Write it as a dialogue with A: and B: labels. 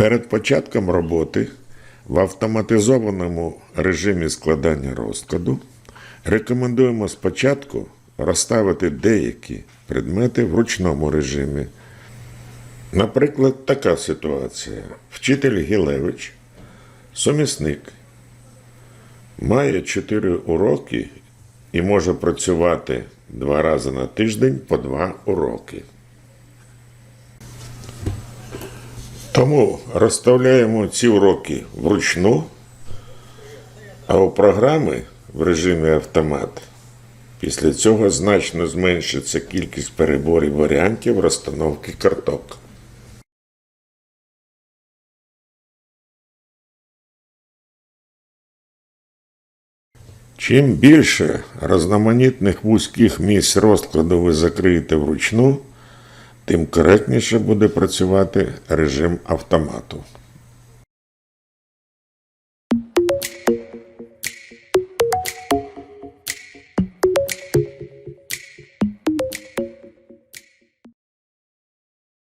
A: Перед початком роботи в автоматизованому режимі складання розкладу рекомендуємо спочатку розставити деякі предмети в ручному режимі. Наприклад, така ситуація. Вчитель Гілевич, сумісник, має 4 уроки і може працювати два рази на тиждень по два уроки. Тому розставляємо ці уроки вручну, а у програми в режимі автомат після цього значно зменшиться кількість переборів варіантів розстановки карток. Чим більше різноманітних вузьких місць розкладу ви закриєте вручну, тим коректніше буде працювати режим автомату.